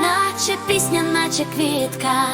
наче пісня, наче квітка.